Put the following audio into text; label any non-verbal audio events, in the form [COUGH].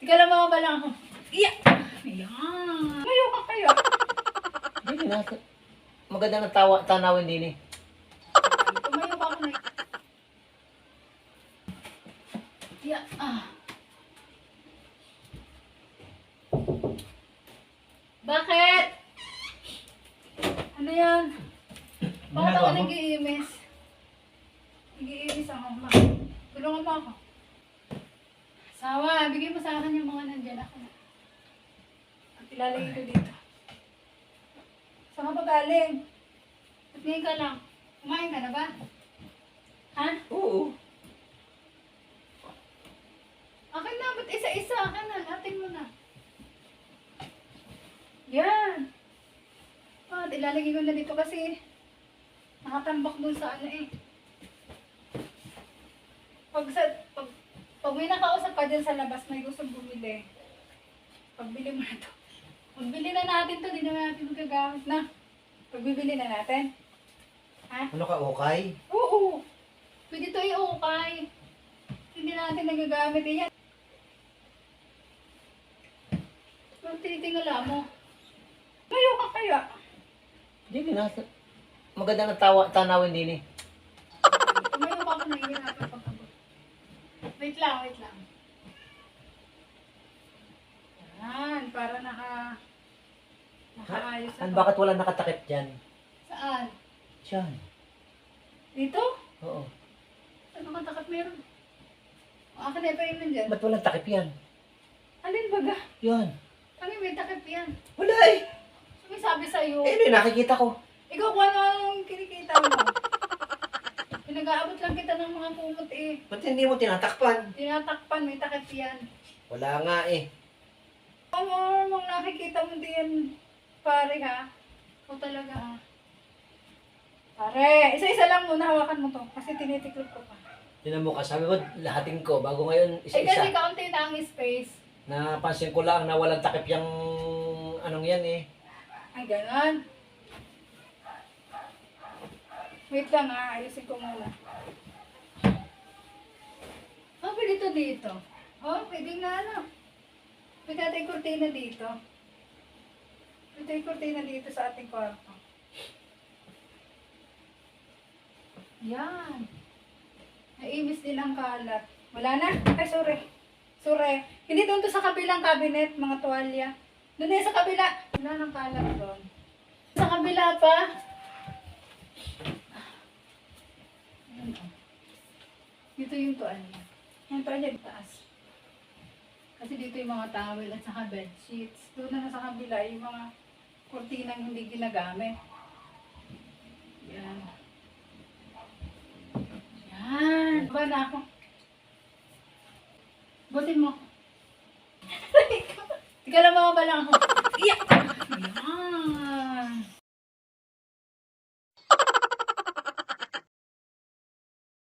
Tika lang mga lang ako. Iya! Ayan. Ka kaya. Hindi na. Maganda ng tawa, tanawin din eh. Tumayo ka ako na. Iya. Ah. Bakit? Ano yan? Bakit ako nag-iimis? Nag-iimis ako. Tulungan mo ako. Sawa, bigay mo sa akin yung mga nandyan ako ilalagay ko dito. Saan ka ba galing? At ngayon ka lang. Kumain ka na ba? Ha? Oo. Akin na, ba't isa-isa? Akin na, natin mo na. Yan. Ah, at ilalagay ko na dito kasi nakatambak dun sa ano eh. Pag sa, pag may nakausap ka dyan sa labas, may gusto bumili. Pagbili mo na to. Pagbili na natin to, di naman natin magagamit na. Pagbibili na natin. Ha? Ano ka, okay? Oo. Pwede to i-ukay. Hindi natin nagagamit eh, yan. Ang tinitingala mo. Mayo ka kaya. Hindi na. Maganda ng tawa, tanawin din eh. Tumayo ka ako nahihirapan. Wait lang, wait lang. Yan, para naka... Nakaayos An, bakit wala nakatakip dyan? Saan? Diyan. Dito? Oo. Ano ka takot meron? O, akin na pa yun nandyan. Ba't walang takip yan? Alin baga? Yan. Ano may takip yan? Wala eh. Sumisabi sa'yo. Eh, ano yung nakikita ko? Ikaw kung ano ang kinikita mo. Pinag-aabot lang kita ng mga kumot eh. Ba't hindi mo tinatakpan? Tinatakpan, may takip yan. Wala nga eh. Ang mga mga nakikita mo din, pare ha. Ikaw talaga ha. Pare, isa-isa lang muna hawakan mo to. Kasi tinitiklop ko pa. Tinan mo ka, sabi mo, lahatin ko. Bago ngayon, Eh kasi isa-isa. kaunti na ang space. Napansin ko lang na walang takip yung anong yan eh. Ay, ganon. Wait lang ha, ayusin ko muna. Oh, pwede to dito. Oh, pwede nga ano. Pwede natin kurtina dito. Pwede yung kurtina dito sa ating kwarto. Yan. Naimis din ang kalat. Wala na? Ay, sorry. Sorry. Hindi doon to sa kabilang cabinet, mga tuwalya. Doon na sa kabila. Wala nang kalat doon. Sa kabila pa. Ayan, oh. Yung tuwalya. Yung tuwalya di taas. Kasi dito yung mga towel at saka bed sheets. Doon na sa kabila yung mga kurtinang hindi ginagamit. Yan. Yan. Ba na ako. Butin mo. [LAUGHS] Tika lang mga lang ako. Iya!